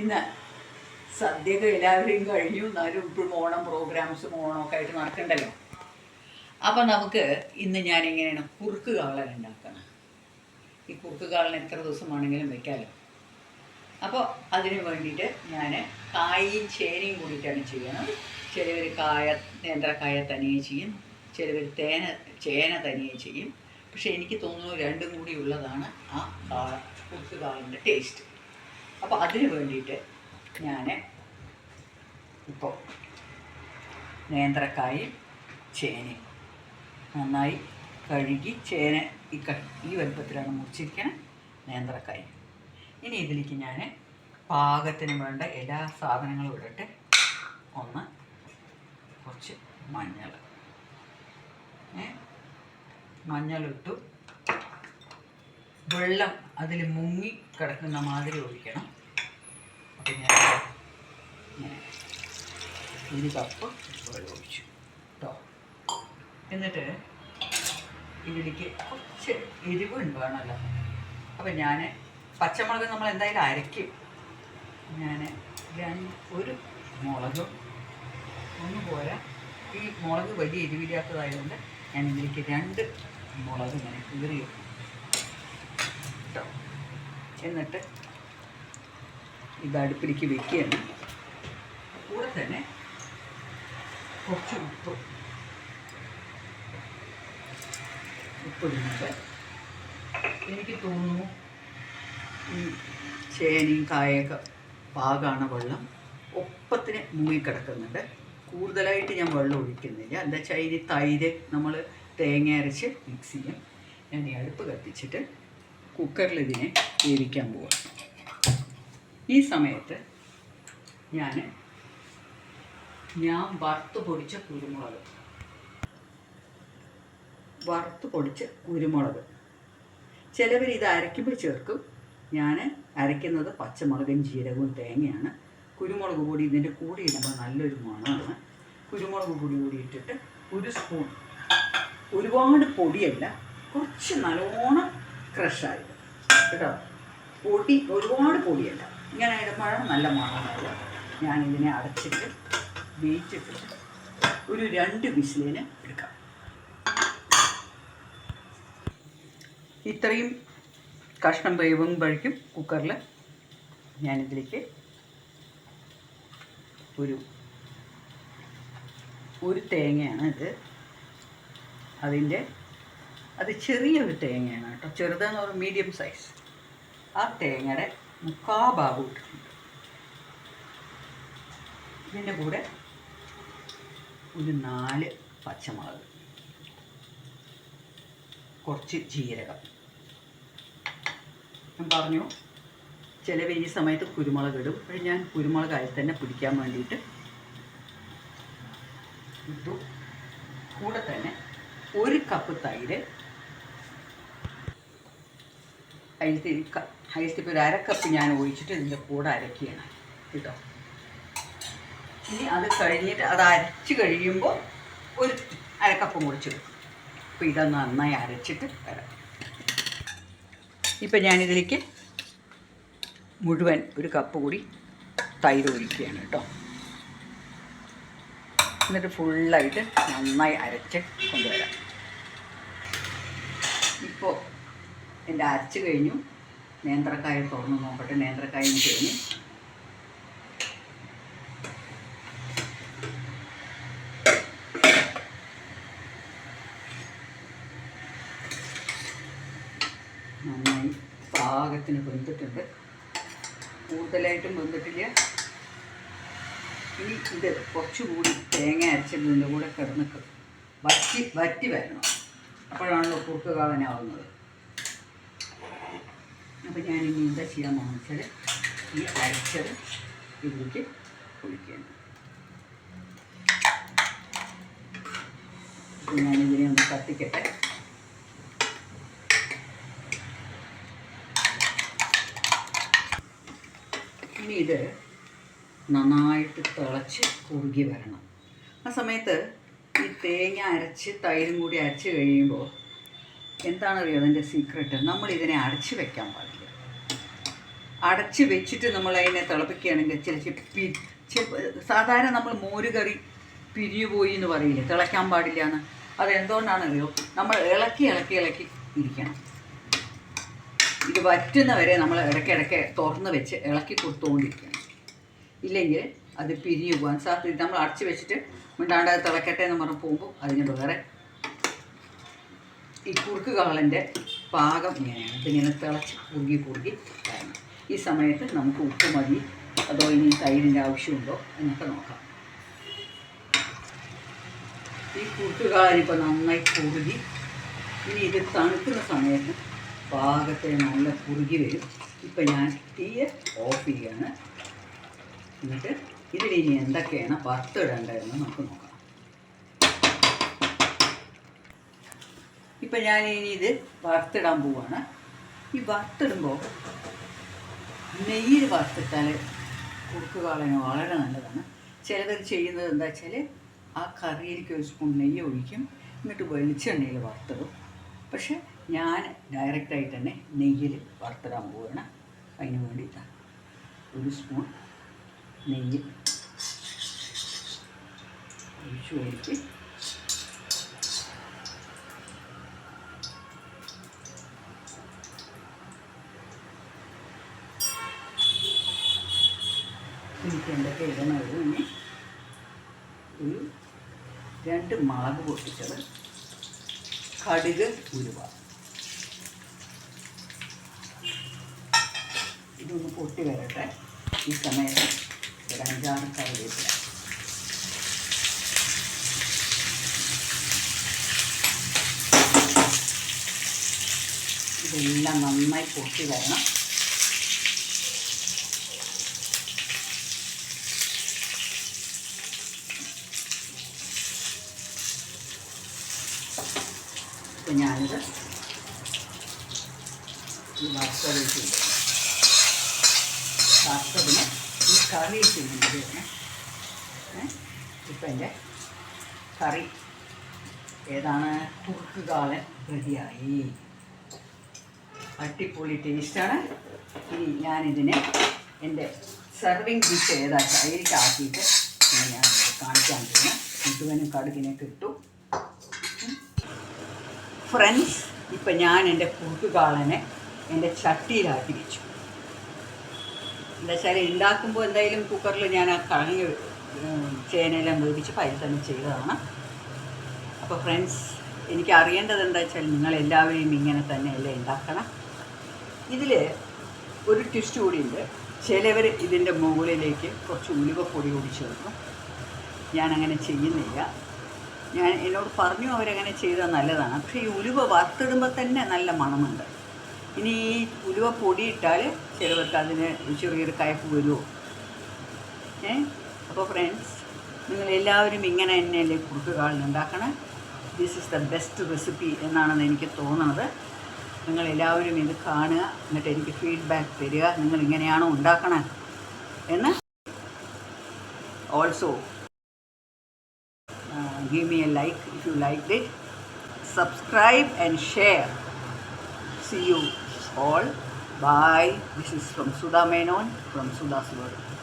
ഇന്ന് സദ്യയൊക്കെ എല്ലാവരെയും കഴിഞ്ഞു. എന്നാലും ഇപ്പോഴും ഓണം പ്രോഗ്രാംസും ഓണമൊക്കെ ആയിട്ട് നടക്കണ്ടല്ലോ. അപ്പം നമുക്ക് ഇന്ന് ഞാൻ എങ്ങനെയാണ് കുറുക്ക് കാളൻ ഉണ്ടാക്കണം. ഈ കുറുക്ക് കാളൻ എത്ര ദിവസം വേണമെങ്കിലും വെക്കാമല്ലോ അപ്പോൾ അതിന് വേണ്ടിയിട്ട് ഞാൻ കായയും ചേനയും കൂടിയിട്ടാണ് ചെയ്യുന്നത് ചിലവർ കായ നേന്ത്രക്കായ തനിയെ ചെയ്യും. ചിലവർ തേന ചേന തനിയെ ചെയ്യും. പക്ഷേ എനിക്ക് തോന്നുന്നു രണ്ടും കൂടി ഉള്ളതാണ് ആ കാള കുറുക്ക് കാളന്റെ ടേസ്റ്റ് അപ്പോൾ അതിന് വേണ്ടിയിട്ട് ഞാൻ ഇപ്പോൾ നേന്ത്രക്കായും ചേനയും നന്നായി കഴുകി ചേന ഈ ക ഈ വലുപ്പത്തിലാണ് മുറിച്ചിരിക്കണം നേന്ത്രക്കായ. ഇനി ഇതിലേക്ക് ഞാൻ പാകത്തിന് വേണ്ട എല്ലാ സാധനങ്ങളും ഇടട്ടെ ഒന്ന് കുറച്ച് മഞ്ഞൾ മഞ്ഞളിട്ടു. വെള്ളം അതിൽ മുങ്ങി കിടക്കുന്ന മാതിരി ഒഴിക്കണം. അപ്പം ഞാൻ ഒരു കപ്പ് വെള്ളം ഒഴിച്ചു. കേട്ടോ എന്നിട്ട് ഇതിലേക്ക് കുറച്ച് എരിവ് വേണമല്ലോ അപ്പം ഞാൻ പച്ചമുളക് നമ്മൾ എന്തായാലും അരയ്ക്കും. ഞാൻ ഒരു മുളകും ഒന്ന് പോരാ. ഈ മുളക് വലിയ എരിവില്ലാത്തതായതുകൊണ്ട് ഞാൻ ഇതിലേക്ക് രണ്ട് മുളക് ഇങ്ങനെ കീറി വെക്കും. കേട്ടോ എന്നിട്ട് ഇത് അടുപ്പിലേക്ക് വെക്കുകയാണ്. കൂടെ തന്നെ കുറച്ച് ഉപ്പ്. ഉപ്പ് ഇടുന്നുണ്ട്. എനിക്ക് തോന്നുന്നു ഈ ചേനയും കായൊക്കെ പാകാണ് വെള്ളം ഒപ്പത്തിന് മുങ്ങിക്കിടക്കുന്നുണ്ട് കൂടുതലായിട്ട് ഞാൻ വെള്ളം ഒഴിക്കുന്നില്ല. എന്താ വെച്ചാൽ ഇതിൽ തൈര് നമ്മൾ തേങ്ങ അരച്ച് മിക്സ് ചെയ്യും. ഞാൻ ഈ അടുപ്പ് കത്തിച്ചിട്ട് കുക്കറിൽ ഇതിനെ വേവിക്കാൻ പോവാം. ഈ സമയത്ത് ഞാൻ ഞാൻ വറുത്ത് പൊടിച്ച കുരുമുളക്. വറുത്ത് പൊടിച്ച കുരുമുളക്. ചിലവർ ഇത് അരയ്ക്കുമ്പോൾ ചേർക്കും. ഞാൻ അരയ്ക്കുന്നത് പച്ചമുളകും ജീരകവും തേങ്ങയാണ്. കുരുമുളക് പൊടി ഇതിന്റെ കൂടി ഇടുമ്പോൾ നല്ലൊരു മണമാണ്. കുരുമുളക് പൊടി കൂടി ഇട്ടിട്ട് ഒരു സ്പൂൺ. ഒരുപാട് പൊടിയല്ല കുറച്ച് നല്ലോണം ക്രഷായത് കേട്ടോ? പൊടി ഒരുപാട് പൊടിയല്ല. ഇങ്ങനെ ഇടുമ്പോഴാണ് നല്ല മണമാവുക. ഞാനിതിനെ അടച്ചിട്ട് വേവിച്ചിട്ടിട്ട് ഒരു രണ്ട് വിസിലിന് എടുക്കാം. ഇത്രയും കഷ്ണം വേവുമ്പോഴേക്കും കുക്കറിൽ ഞാനിതിലേക്ക് ഒരു ഒരു തേങ്ങയാണ് ഇത്. അതിന്റെ അത് ചെറിയ ഒരു തേങ്ങയാണ് കേട്ടോ. ചെറുതെന്ന് പറഞ്ഞാൽ മീഡിയം സൈസ് ആ തേങ്ങയുടെ മുക്കാ ഭാഗം ഇട്ടിട്ടുണ്ട്. ഇതിന്റെ കൂടെ ഒരു നാല് പച്ചമുളക് കുറച്ച് ജീരകം. ഞാൻ പറഞ്ഞു ചിലവ് ഈ സമയത്ത് കുരുമുളക് ഇടും. പക്ഷെ ഞാൻ കുരുമുളക് അതിൽ തന്നെ പിടിക്കാൻ വേണ്ടിയിട്ട് ഇട്ടു. കൂടെ തന്നെ ഒരു കപ്പ് തൈര് അതിലത്തെ അതിലത്തെ ഇപ്പോൾ ഒരു അരക്കപ്പ് ഞാൻ ഒഴിച്ചിട്ട് ഇതിന്റെ കൂടെ അരക്കുകയാണ് കേട്ടോ? ഇനി അത് കഴിഞ്ഞിട്ട് അത് അരച്ച് കഴിയുമ്പോൾ ഒരു അരക്കപ്പം വെക്കും അപ്പോൾ ഇത് നന്നായി അരച്ചിട്ട് വരാം. ഇപ്പം ഞാനിതിലേക്ക് മുഴുവൻ ഒരു കപ്പ് കൂടി തൈര് ഒഴിക്കുകയാണ് കേട്ടോ. എന്നിട്ട് ഫുള്ളായിട്ട് നന്നായി അരച്ച് കൊണ്ടുവരാം. ഇപ്പോൾ എന്റെ അരച്ച് കഴിഞ്ഞു. നേന്ത്രക്കായ തുറന്ന് നോക്കട്ടെ. നേന്ത്രക്കായും കഴിഞ്ഞു നന്നായി പാകത്തിന് വെന്തിട്ടുണ്ട്. കൂടുതലായിട്ടും വെന്തിട്ടില്ല. ഇനി ഇത് കുറച്ചുകൂടി തേങ്ങ അരച്ചതിന്റെ കൂടെ കിടന്ന് ക- വറ്റി വറ്റി വരണം. അപ്പോഴാണല്ലോ കുറുക്ക് കാളനാവുന്നത് അപ്പോൾ ഞാൻ ഇനി എന്താ ചെയ്യാൻ പോകുന്നത് വെച്ചാൽ ഈ അരച്ചത് ഇതിലേക്ക് ഒഴിക്കുകയാണ്. ഞാനിതിനെ ഒന്ന് കത്തിക്കട്ടെ. ഇനി ഇത് നന്നായിട്ട് തിളച്ച് കുറുകി വരണം. ആ സമയത്ത് ഈ തേങ്ങ അരച്ച് തൈരും കൂടി അരച്ച് കഴിയുമ്പോൾ എന്താണെന്നറിയോ അതിന്റെ സീക്രട്ട് നമ്മൾ ഇതിനെ അടച്ചു വെക്കാൻ പാടില്ല. അടച്ചു വെച്ചിട്ട് നമ്മൾ അതിനെ തിളപ്പിക്കുകയാണെങ്കിൽ ചില പി ചിലപ്പോൾ സാധാരണ നമ്മൾ മോര് കറി പിരിഞ്ഞു പോയി എന്ന് പറയില്ലേ? തിളയ്ക്കാൻ പാടില്ല എന്ന് അതെന്തുകൊണ്ടാണെന്നറിയോ? നമ്മൾ ഇളക്കി ഇളക്കി ഇളക്കി ഇരിക്കണം. ഇത് വറ്റുന്നവരെ നമ്മൾ ഇടയ്ക്കിടയ്ക്ക് തുറന്ന് വെച്ച് ഇളക്കി കൊടുത്തുകൊണ്ടിരിക്കണം. ഇല്ലെങ്കിൽ അത് പിരിഞ്ഞു പോകാൻ സാധ്യത നമ്മൾ അടച്ചു വെച്ചിട്ട് മിണ്ടാണ്ട് തിളക്കട്ടെ എന്ന് പറഞ്ഞ് പോകുമ്പോൾ അതിന് വേറെ ഈ കുറുക്ക് കാളന്റെ പാകം ഇങ്ങനെയാണ്. ഇതിങ്ങനെ തിളച്ച് കുറുകി കുറുകി വരണം. ഈ സമയത്ത് നമുക്ക് ഉപ്പ് മതി. അതോ ഇനി തൈരിന്റെ ആവശ്യമുണ്ടോ എന്നൊക്കെ നോക്കാം. ഈ കുറുക്ക് കാളിപ്പോൾ നന്നായി കുറുകി. ഇനി ഇത് തണുക്കുന്ന സമയത്ത് പാകത്തെ നല്ല കുറുകി വരും. ഇപ്പം ഞാൻ തീയെ ഓഫ് ചെയ്യുകയാണ് എന്നിട്ട് ഇതിലിനി എന്തൊക്കെയാണ് വറുത്തിടേണ്ടതെന്ന് നമുക്ക് നോക്കാം. ഇപ്പം ഞാൻ ഇനി ഇത് വറുത്തിടാൻ പോവാണ്. ഈ വറുത്തിടുമ്പോൾ നെയ്യിൽ വറുത്തിട്ടാൽ കുറുക്ക് കാളന് വളരെ നല്ലതാണ്. ചിലത് ചെയ്യുന്നത് എന്താ വെച്ചാൽ ആ കറിയിലേക്ക് ഒരു സ്പൂൺ നെയ്യ് ഒഴിക്കും എന്നിട്ട് വെളിച്ചെണ്ണയിൽ വറുത്തിടും. പക്ഷെ ഞാൻ ഡയറക്റ്റായിട്ട് തന്നെ നെയ്യിൽ വറുത്തിടാൻ പോവുകയാണ് അതിന് വേണ്ടിയിട്ടാണ് ഒരു സ്പൂൺ നെയ്യ് ഒഴിച്ചു ഒഴിച്ച് എനിക്ക് എന്തൊക്കെ ഇടണത് ഇനി ഒരു രണ്ട് മുളക് പൊട്ടിച്ചത് കടുക് ഉരുവ ഇതൊന്ന് പൊട്ടി വരട്ടെ. ഈ സമയത്ത് ഒരു അഞ്ചാറ് കറിവേപ്പില. ഇതെല്ലാം നന്നായി പൊട്ടി വരണം. ഇപ്പം ഞാനിത് ഈ വറുത്തതിൽ ചെയ്തു വറുത്തതിന് ഈ കറി ചെയ്യുന്നത് ഇപ്പം എന്റെ കറി ഏതാണ്? കുറുക്ക് കാളൻ റെഡിയായി. അടിപൊളി ടേസ്റ്റാണ് ഇനി ഞാനിതിനെ എന്റെ സെർവിങ് ഡിഷ് ഏതാ? ആക്കിയിട്ട് ഞാൻ കാണിക്കാൻ പോകുന്നത് മുഴുവനും കടുകിനെ കിട്ടും ഫ്രണ്ട്സ് ഇപ്പം ഞാൻ എന്റെ കൂട്ടുകാളനെ എന്റെ ചട്ടിയിലാക്കി വെച്ചു. എന്താ വെച്ചാൽ ഉണ്ടാക്കുമ്പോൾ എന്തായാലും കുക്കറിൽ ഞാൻ ആ കളഞ്ഞ് ചേനയെല്ലാം വേവിച്ച് പൈൽ തന്നെ ചെയ്തതാണ്. അപ്പോൾ ഫ്രണ്ട്സ് എനിക്ക് അറിയേണ്ടത് എന്താ വെച്ചാൽ നിങ്ങൾ എല്ലാവരെയും ഇങ്ങനെ തന്നെയല്ലേ ഉണ്ടാക്കണം ഇതിൽ ഒരു ട്വിസ്റ്റ് കൂടിയുണ്ട് ചിലവർ ഇതിന്റെ മുകളിലേക്ക് കുറച്ച് ഉലുവപ്പൊടി കൂടി ചേർക്കും. ഞാനങ്ങനെ ചെയ്യുന്നില്ല. ഞാൻ എന്നോട് പറഞ്ഞു അവരങ്ങനെ ചെയ്താൽ നല്ലതാണ്. പക്ഷേ ഈ ഉലുവ വറുത്തിടുമ്പോൾ തന്നെ നല്ല മണമുണ്ട്. ഇനി ഈ ഉലുവ പൊടിയിട്ടാൽ ചിലവർക്ക് അതിന് ചെറിയൊരു കയപ്പ് വരുമോ ഏ? അപ്പോൾ ഫ്രണ്ട്സ് നിങ്ങൾ എല്ലാവരും ഇങ്ങനെ തന്നെയല്ലേ കുറുക്ക് കാളിന് ഉണ്ടാക്കണം? This is the best recipe എന്നാണെന്ന് എനിക്ക് തോന്നുന്നത് നിങ്ങൾ എല്ലാവരും ഇത് കാണുക എന്നിട്ട് എനിക്ക് ഫീഡ്ബാക്ക് തരിക. നിങ്ങൾ ഇങ്ങനെയാണോ ഉണ്ടാക്കണേ? എന്ന്? Also uh, give me a like if you liked it. Subscribe and share. See you all. Bye. This is from sudha menon from sudha's world